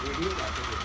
veriyorlar tabii.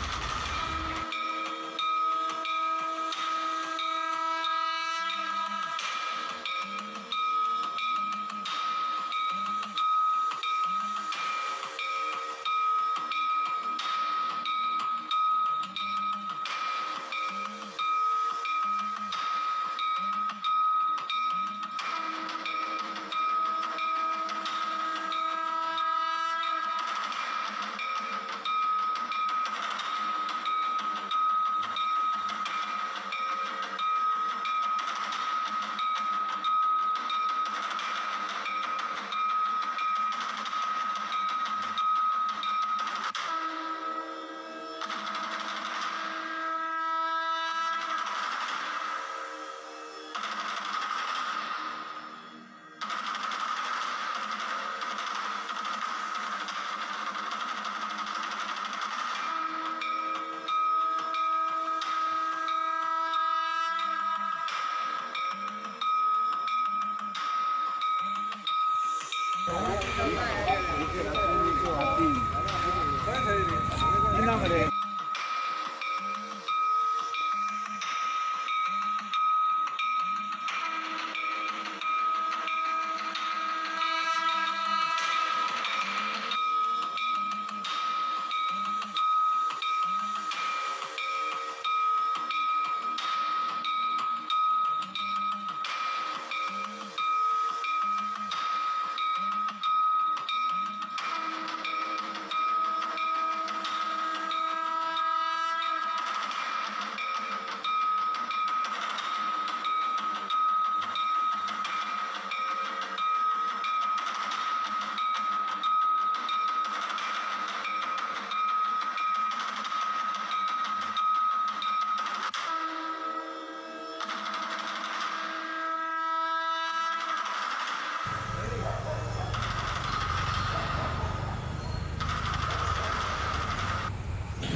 என்ன மாதிரி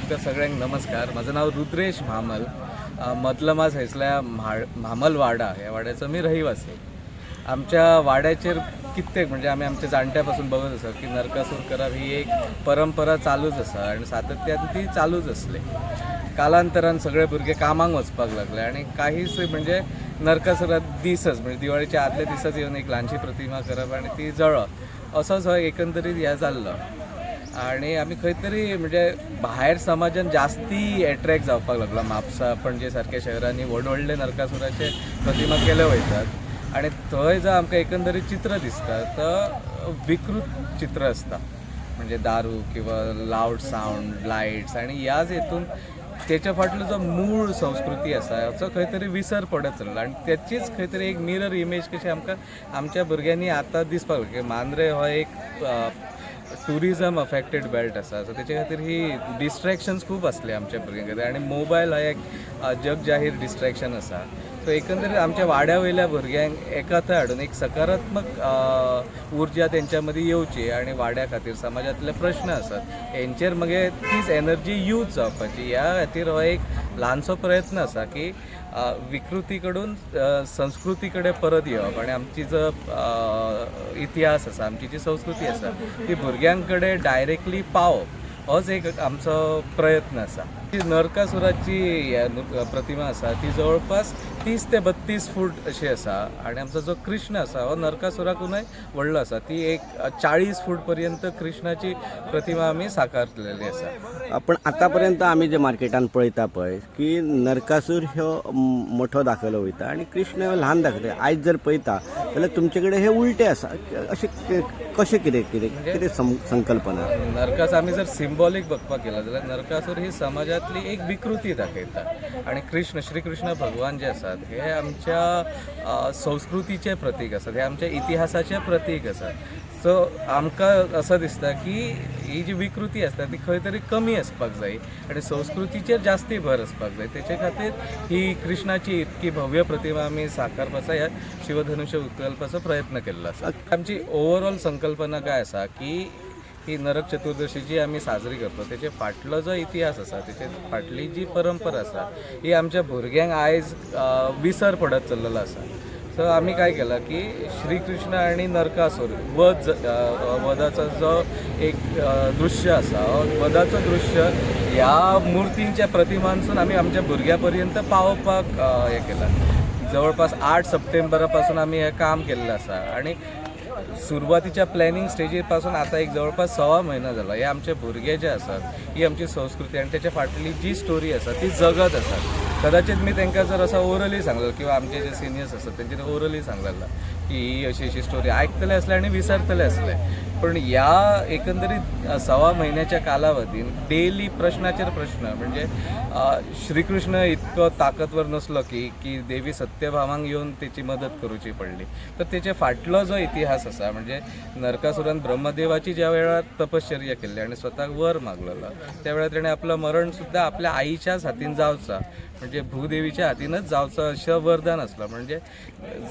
त्या सगळ्यांक नमस्कार. माझं नाव रुद्रेश भामल. मदलमास मदलमा सायसल्या म्हा भामल वाडा या वाड्याचो मी रहिवासी. आमच्या वाड्याचेर कित्येक म्हणजे आमी आमच्या जाणट्यापासून बघत असत की नरकासूर करप ही एक परंपरा चालूच आसा आनी सातत्यान ती चालूच असली. कालांतरान सगळे भुरगे कामाक वचपाक लागले आणि काहीच म्हणजे नरकासुरात दिसच म्हणजे दिवाळीच्या आदल्या दिसाच येवन एक ल्हानशी प्रतिमा करप आणि ती जळप. असोच हो एकंदरीत हे जाल्लो आणि आमी खंय तरी म्हणजे भायर समाजान जास्ती एट्रॅक्ट जावपाक लागला. म्हापसा पणजे सारक्या शहरांनी व्हड व्हडले नरकासुराचे प्रतिमा केले वयतात. आणि थंय जर आमकां एकंदरीत चित्र दिसता तर विकृत चित्र आसता म्हणजे दारू किंवा लावड सावंड लायट्स आणि ह्याच हेतून त्याच्या फाटलो जो मूळ संस्कृती आसा हाचो खंय तरी विसर पडत चल्ला. आनी त्याचीच खंय तरी एक मिरर इमेज कशी आमकां आमच्या भुरग्यांनी आतां दिसपाक लागली. मांद्रे हो एक अ, टुरिझम अफेक्टेड बेल्ट आसा सो तेच्या खातीर ही डिस्ट्रॅक्शन्स खूब आसले आमच्या भुरग्यां खातीर आनी मोबायल हो एक जग जाहीर डिस्ट्रॅक्शन आसा सो एकंदरीत आमच्या वाड्या वयल्या भुरग्यांक एका हाडून एक सकारात्मक उर्जा तेंच्या मदीं येवची आनी वाड्या खातीर समाजांतले प्रश्न आसात हेंचेर मगे तीच एनर्जी यूज जावपाची. ह्या खातीर हो एक ल्हानसो प्रयत्न आसा की विकृती विकृतीकडून संस्कृती संस्कृतीकडे परत येवप. आणि आमची जो इतिहास आसा आमची जी संस्कृती आसा ती भुरग्यां कडेन डायरेक्टली पावप. होच एक आमचो प्रयत्न आसा ती नरकासुराची प्रतिमा आसा ती जवळपास तीस ते बत्तीस फूट अशी आसा आणि आमचो जो कृष्ण आसा हो नरकासुराकूनय व्हडलो आसा ती एक चाळीस फूट पर्यंत कृष्णाची प्रतिमा आमी साकारलेली आसा पण आतापर्यंत आमी जे मार्केटान पळयता पळय की नरकासूर ह्यो मोठो दाखयलो वयता आनी कृष्ण ह्यो ल्हान दाखयलो आयज जर पळयता जाल्यार तुमचे कडेन हे उलटे आसा अशें कशें कितें कितें कितें सं- संकल्पना? नरकास आम्ही जर सिंबॉलिक बघपाक गेला जाल्यार नरकासूर ही समाजातली एक विकृती दाखयता आणि कृष्ण श्रीकृष्ण भगवान जे असतात हे आमच्या संस्कृतीचे प्रतीक असतात हे आमच्या इतिहासाचे प्रतीक असतात. सो आमकां असं दिसता की ही जी विकृती आसता ती खंय तरी कमी आसपाक जाय. आनी संस्कृतीचेर जास्ती भर आसपाक जाय. तेचे खातीर ही कृष्णाची इतकी भव्य प्रतिमा आमी साकारपाचो ह्या शिवधनुष्य उकलपाचो प्रयत्न केल्लो आसा. आमची ओवरऑल संकल्पना काय आसा की ही नरक चतुर्दशी जी आमी साजरी करतो. तेचे फाटलो जो इतिहास आसा तेचे फाटली जी परंपरा आसा ही आमच्या भुरग्यांक आयज विसर पडत चल्लेलो आसा. तर आम्ही काय केलं की श्रीकृष्ण आणि नरकासूर वध वधाचा जो एक दृश्य असा वधाचं दृश्य ह्या मूर्तींच्या प्रतिमांसून आम्ही आमच्या भुरग्यापर्यंत पावोवपाक हें हे केलं. जवळपास आठ सप्टेंबरापासून आम्ही हे काम केल्लें आसा आणि सुरवातीच्या प्लॅनिंग स्टेजीपासून आता एक जवळपास सव्वा महिना झाला. हे आमचे भुरगे जे असतात ही आमची संस्कृती आणि त्याच्या फाटली जी स्टोरी आसा ती जगत आसा कदाचित मी तांकां जर असं ओरली सांगलो किंवा आमचे जे सिनियर्स असतात तेंच्यानी ओरली सांगलेलं की ही अशी अशी स्टोरी आयकतले असले आणि विसरतले असले. पण या एकंदरीत सव्वा महिन्याच्या कालावधीन डेली प्रश्नाचेर प्रश्न म्हणजे श्रीकृष्ण इतको ताकदवर नसलो की की देवी सत्यभामांक येऊन त्याची मदत करूची पडली. तर तेचे फाटलो जो इतिहास असा म्हणजे नरकासुरान ब्रह्मदेवाची ज्या वेळार तपश्चर्या केल्ली आणि स्वताक वर मागलेलो त्या वेळार आपलं मरण सुद्धा आपल्या आईच्याच हातीन जावचा म्हणजे भूदेवीच्या हातीनच जावचं असं वरदान असलं. म्हणजे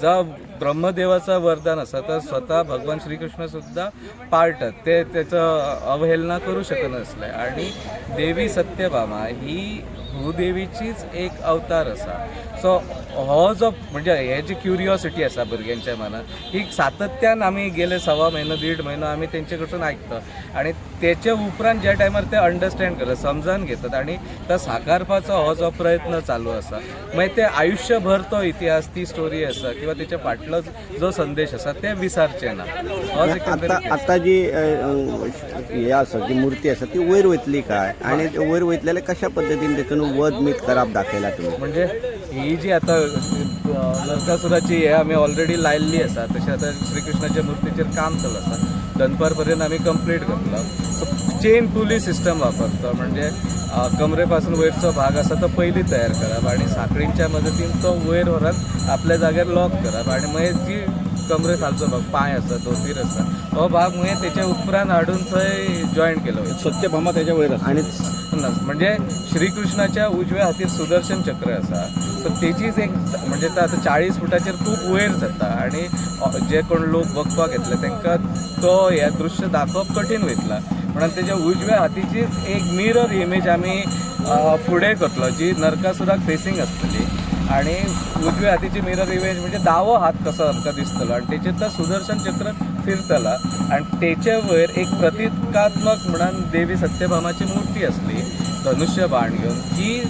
जो ब्रह्मदेवाचं वरदान असं तर स्वतः भगवान श्रीकृष्ण सुद्धा पार्ट ते त्याचं अवहेलना करू शकत नसले आणि देवी सत्यभामा ही भूदेवीचीच एक अवतार असा. सो हो जो म्हणजे हे जी क्युरियोसिटी आसा भुरग्यांच्या मनात ही सातत्यान आमी गेले सव्वा म्हयनो दीड म्हयनो आमी तेंचे कडसून आयकता आणि तेच्या उपरांत ज्या टायमार ते अंडरस्टँड करतात समजावन घेतात. आणि तो साकारपाचो हो जो प्रयत्न चालू आसा मागीर ते आयुष्यभर तो इतिहास ती स्टोरी आसा किंवा तेच्या फाटलो जो संदेश आसा ते विसारचे ना. होच आता आता जी हे आसा जी मूर्ती आसा ती वयर वयतली काय? आणि ते वयर वयतलेले कशा पद्दतीन तेतून वध मीत करप दाखयला तुमी म्हणजे ही जी आता नरकासुराची हे आमी ऑलरेडी लायल्ली आसा तशें आता श्रीकृष्णाच्या मूर्तीचेर काम चालू आसा दनपार पर्यंत आमी कंप्लीट करतलो. सो चेन पुली सिस्टम वापरतो म्हणजे अ, कमरे पासून वयरचो भाग आसा तो पयलीं तयार करप आणि साखळींच्या मदतीन तो वयर व्हरान आपल्या जाग्यार लॉक करप आणि मागीर जी कमरे खालचो भाग पांय आसा दोतोर आसा हो भाग मागीर तेच्या उपरांत हाडून थंय जॉईन केलो. वयता सत्यभामा त्याच्या वयर आसा आणि म्हणजे श्रीकृष्णाच्या उजव्या हातीर सुदर्शन चक्र आसा सो तेचीच एक म्हणजे तो आतां चाळीस फुटाचेर खूब वयर जाता आणि जे कोण लोक बघपाक येतले तांकां तो हे दृश्य दाखोवप कठीण वयतला. म्हणून तेज्या उजव्या हातीचीच एक मिरर इमेज आमी फुडें करतलो जी नरकासुराक फेसिंग आसतली. आणि उजव्या हातीची मिरर इमेज म्हणजे दावो हात कसो आमकां दिसतलो आणि तेचेर तो सुदर्शन चक्र फिरतला. आणि तेचे वयर एक प्रतिकात्मक म्हणून देवी सत्यभामाची मूर्ती असली धनुष्य बाण घेऊन. जी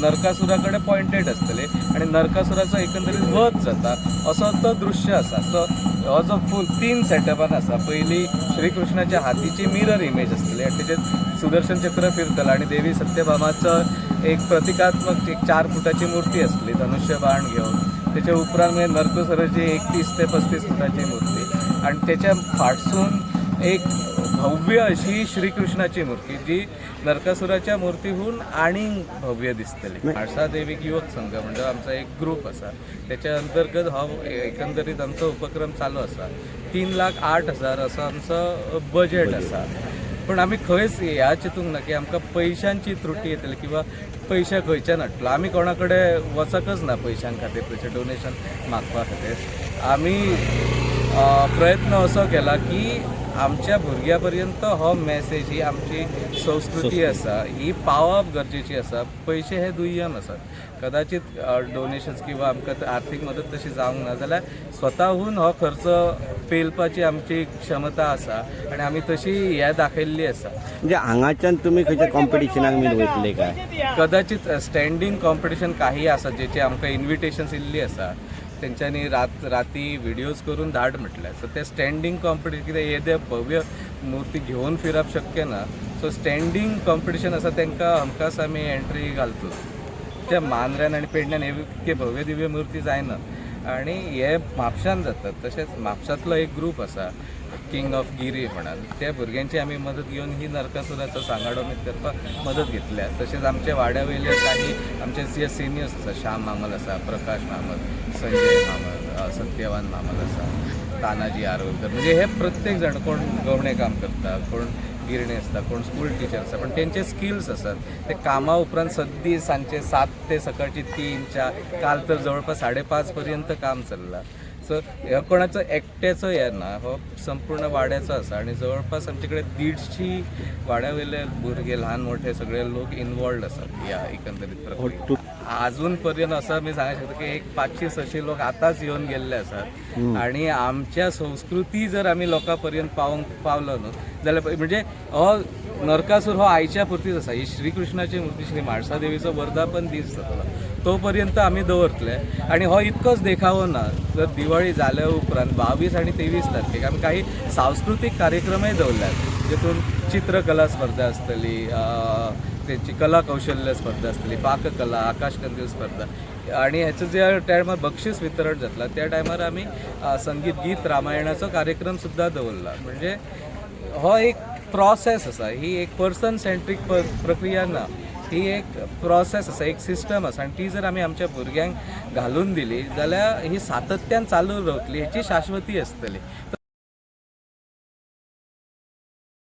नरकासुराकडे पॉइंटेड असतली आणि नरकासुराचो एकंदरीत वध जाता. असो तो दृश्य असा. सो हो जो फूल तीन सेटअपान आसा पहिली श्रीकृष्णाच्या हातीची मिरर इमेज आसतली आणि तेजेर सुदर्शन चक्र फिरतलं आणि देवी सत्यभामाचं एक प्रतिकात्मक एक चार फुटाची मूर्ती असली धनुष्य बाण घेऊन. त्याच्या उपरांत म्हणजे नरकासुराची एकतीस ते पस्तीस फुटाची मूर्ती. आणि त्याच्या फाटसून एक भव्य अशी श्रीकृष्णाची मूर्ती जी नरकासुराच्या मूर्तीहून आणि भव्य दिसतली आळसा देवीक युवक संघ म्हणजे आमचा एक ग्रुप असा. त्याच्या अंतर्गत हो एकंदरीत आमचो उपक्रम चालू असा. तीन लाख आठ हजार असं आमचं बजेट असा. पण आम्ही खंयच ह्या चिंतूंक ना की आमकां पयशांची त्रुटी येतली किंवा पयशे खंयच्यान हाडटलो आमी कोणा कडेन वचकच ना पयशां खातीर पयशे डोनेशन मागपा खातीर आमी प्रयत्न असो केला की आमच्या भुरग्यां पर्यंत हो मॅसेज ही आमची संस्कृती आसा ही पावप गरजेची आसा पयशे हे दुय्यम आसात कदाचित डोनेशन्स किंवा आमकां आर्थीक मदत तशी जावंक ना जाल्यार स्वताहून हो खर्च पेलपाची आमची क्षमता आसा आनी आमी तशी हे दाखयल्ली आसा म्हणजे हांगाच्यान तुमी खंयच्या कॉम्पिटिशनाक बीन वयतले काय? कदाचित स्टँडींग कॉम्पिटिशन काही आसा जेचे आमकां इन्विटेशन्स इल्ली आसा तेंच्यांनी रात राती व्हिडिओज करून धाड म्हटल्यार सो ते स्टँडींग कॉम्पिटिशन कितें येदे भव्य मूर्ती घेवन फिरप शक्य ना सो स्टँडींग कॉम्पिटिशन आसा तांकां हमखास आमी एंट्री घालतो. त्या मांद्र्यान आनी पेडण्यान हे इतके भव्य दिव्य मूर्ती जायना आणि हे म्हापशान जातात. तशेंच म्हापशांतलो एक ग्रूप आसा किंग ऑफ गिरी म्हणाल. त्या भुरग्यांची आमी मदत घेवन ही नरकासुराचो सांगाडो मी करपाक मदत घेतल्या. तशेंच आमचे वाड्यावरले काही आमचे जे सिनियर्स आसा श्याम मामल आसा प्रकाश मामल संजय मामल सत्यवान मामल आसा तानाजी आरोलकर. म्हणजे हे प्रत्येक जाण कोण गवणे काम करता कोण गिरणी आसता कोण स्कूल टिचर असतात. पण तेंचे स्किल्स आसात ते कामा उपरांत सद्दी सांजचे सात ते सकाळची तीन चार काल तर जवळपास साडेपाच पर्यंत काम चल्लां. सो ह्या कोणाचो एकट्याचो हे ना हो संपूर्ण वाड्याचो आसा आणि जवळपास आमचे देडशी वाड्या वयले भुरगे ल्हान मोठे सगळे लोक इनवॉल्ड आसात ह्या एकंदरीत प्रक्रियेत. तू- अजून पर्यंत असं मी सांगू शकतो की एक पाचशे सशे लोक आताच येऊन गेल्ले असतात. आणि आमच्या संस्कृती जर आम्ही लोकांपर्यंत पावोंक पावलो न्हू जाल्यार म्हणजे हो नरकासूर हो आयच्या पुरतीच आसा ही श्रीकृष्णाची मुर्ती श्री म्हाळसा देवीचो वर्धापन दीस जातलो तो पर्यंत आमी दवरतले आणि हो इतकोच देखावो ना. जर दिवाळी जाल्या उपरांत बावीस आणि तेवीस तारखेक आमी काही सांस्कृतिक कार्यक्रमय दवरल्यात. जितून चित्रकला स्पर्धा आसतली त्यांची कला कौशल्य स्पर्धा असतली पाककला आकाशकंदील स्पर्धा. आणि ह्याचं जे टायमार बक्षीस वितरण जातला त्या टायमार आमी संगीत गीत रामायणाचो कार्यक्रम सुद्धा दवरला. म्हणजे हो एक प्रोसेस आसा ही एक पर्सन सेंट्रीक प्रक्रिया ना. ही एक प्रोसेस आसा एक सिस्टम आसा आणि ती जर आमी आमच्या भुरग्यांक घालून दिली जाल्यार ही सातत्यान चालू रावतली हेची शाश्वती आसतली